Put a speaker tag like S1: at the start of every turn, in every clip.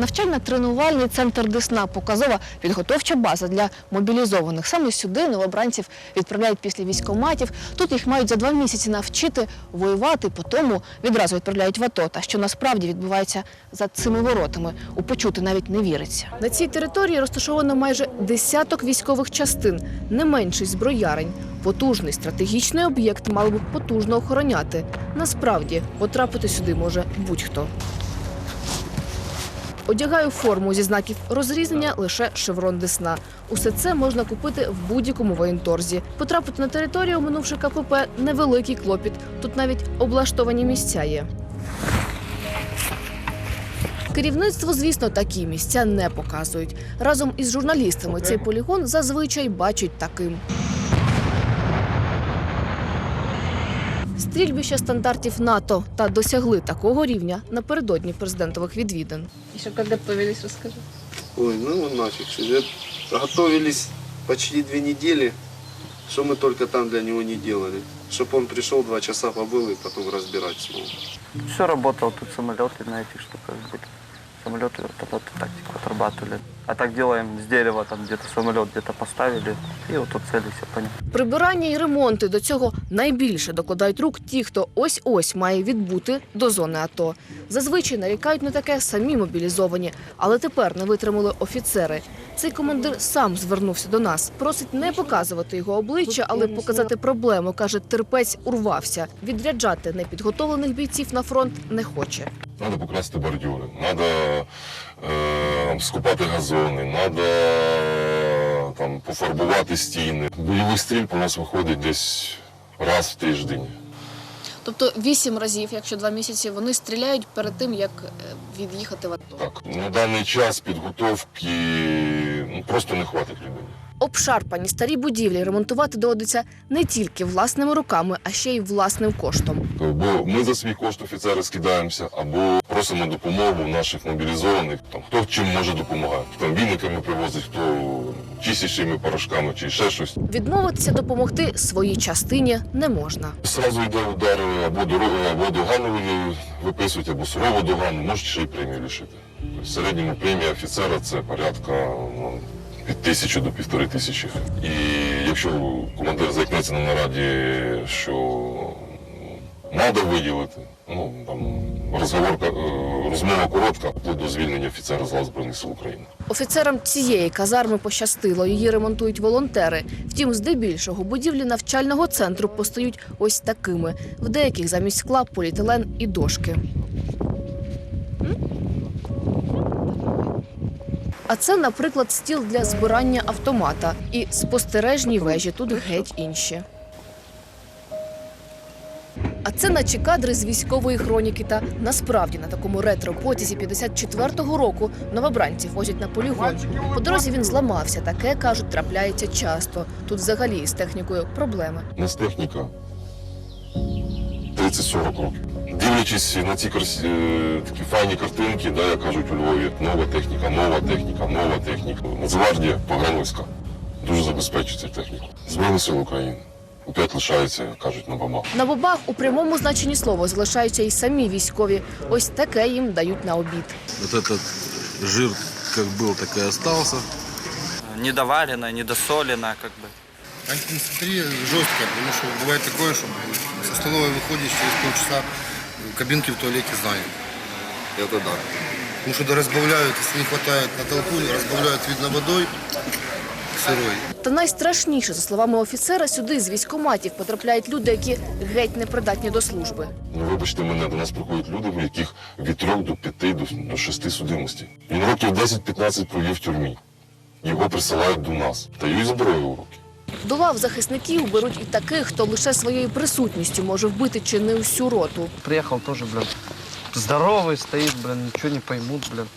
S1: Навчально-тренувальний центр Десна показова підготовча база для мобілізованих. Саме сюди новобранців відправляють після військоматів. Тут їх мають за два місяці навчити воювати, тому відразу відправляють в АТО. Та що насправді відбувається за цими воротами, у почути навіть не віриться. На цій території розташовано майже десяток військових частин, не менший зброярень. Потужний стратегічний об'єкт мали б потужно охороняти. Насправді потрапити сюди може будь-хто. Одягаю форму зі знаків розрізнення лише шеврон Десна. Усе це можна купити в будь-якому воєнторзі. Потрапити на територію, минувши КПП, невеликий клопіт. Тут навіть облаштовані місця є. Керівництво, звісно, такі місця не показують. Разом із журналістами цей полігон зазвичай бачать таким. Стрільбища стандартів НАТО та досягли такого рівня напередодні президентових відвідин.
S2: Еще как готовились, расскажи.
S3: Ой, ну нафиг. Уже готовились почти две недели. Что мы только там для него не делали. Чтоб он пришел, два часа побыл и потом разбирать снова.
S4: Все работало, тут самолеты на этих штуках были. Самолеты, вертолеты, тактику отрабатывали. А так делаем с дерева, там где-то самолет где-то поставили, и вот тут цели все понятно.
S1: Прибирання і ремонти до цього найбільше докладають рук ті, хто ось-ось має відбути до зони АТО. Зазвичай нарікають на таке самі мобілізовані, але тепер не витримали офіцери. Цей командир сам звернувся до нас. Просить не показувати його обличчя, але показати проблему. каже, терпець урвався. Відряджати непідготовлених бійців на фронт не хоче.
S5: Надо покрасити бордюри, надо е, скупати газони, надо там, пофарбувати стіни. Бойовий стрільб у нас виходить десь раз в тиждень.
S1: Тобто вісім разів, якщо два місяці, вони стріляють перед тим, як е, від'їхати в АТО.
S5: Так, на даний час підготовки ну, просто не хватить людей.
S1: Обшарпані старі будівлі ремонтувати доводиться не тільки власними руками, а ще й власним коштом.
S5: Бо ми за свій кошт офіцери скидаємося або просимо допомогу наших мобілізованих. Там хто чим може допомагати. Там віниками привозить, хто чистячими порошками чи ще щось.
S1: Відмовитися допомогти своїй частині не можна.
S5: Зразу йде удар або дорогу, або догану виписують, або сурову догану, можуть ще й премію лишити. В середньому премія офіцера це порядка ну, від тисячі до півтори тисячі. І якщо командир заікнеться на нараді, що треба виділити, ну там розговорка, е, розмова коротка, вплоть до звільнення офіцера з лав Збройних сил України.
S1: Офіцерам цієї казарми пощастило. Її ремонтують волонтери. Втім, здебільшого будівлі навчального центру постають ось такими. В деяких замість скла поліетилен і дошки. А це, наприклад, стіл для збирання автомата. І спостережні вежі тут геть інші. А це наче кадри з військової хроніки. Та насправді на такому ретро-потязі 54-го року новобранців возять на полігон. По дорозі він зламався. Таке кажуть, трапляється часто. Тут взагалі з технікою проблеми.
S5: У нас техніка 30-40 років. Дивлячись на ці крас- е, такі файні картинки, да, як кажуть у Львові, нова техніка, нова техніка, нова техніка. Нацгвардія, погранвойська дуже забезпечує цю техніку. Збройні сили України. Опять лишаються, кажуть, на бабах.
S1: На бобах у прямому значенні слова залишаються і самі військові. Ось таке їм дають на обід.
S6: Вот этот жир как был, так и остался.
S4: Недоварено, недосолено, как бы.
S7: Антисантерия жесткая, потому что бывает такое, что со столовой выходишь через полчаса кабинки в туалете знают. Это да. Потому что разбавляют, если не хватает на толпу, разбавляют, видно, водой сырой.
S1: Та найстрашніше, за словами офіцера, сюди з військоматів потрапляють люди, які геть не придатні до служби.
S5: Ну, вибачте мене, до нас приходять люди, у яких від 3 до 5 до, до 6 судимостей. Він років 10-15 провів в тюрмі. Його присилають до нас. Даю і зброю у руки.
S1: До лав захисників беруть і таких, хто лише своєю присутністю може вбити чи не всю роту.
S8: Приехал тоже, блин, здоровый стоит, блин, ничего не поймут, блин.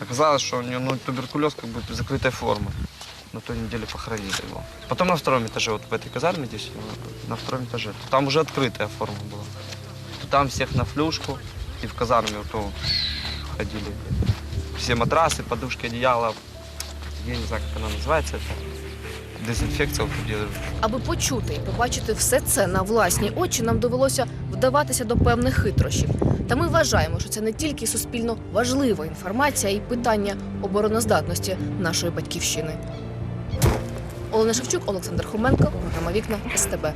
S8: Оказалось, что у него ну, туберкулез как бы закрытой формы. На той неделе похоронили его. Потом на втором этаже, вот в этой казарме здесь, э, на втором этаже. Там уже открытая форма была. То там всех на флюшку, и в казарме вот то ходили. Все матрасы, подушки, одеяла. Я не знаю, как она называется это. дезинфекция вот тут.
S1: Аби почути і побачити все це на власні очі, нам довелося вдаватися до певних хитрощів. Та ми вважаємо, що це не тільки суспільно важлива інформація, і питання обороноздатності нашої батьківщини. Олена Шевчук, Олександр Хоменко, програма Вікна СТБ.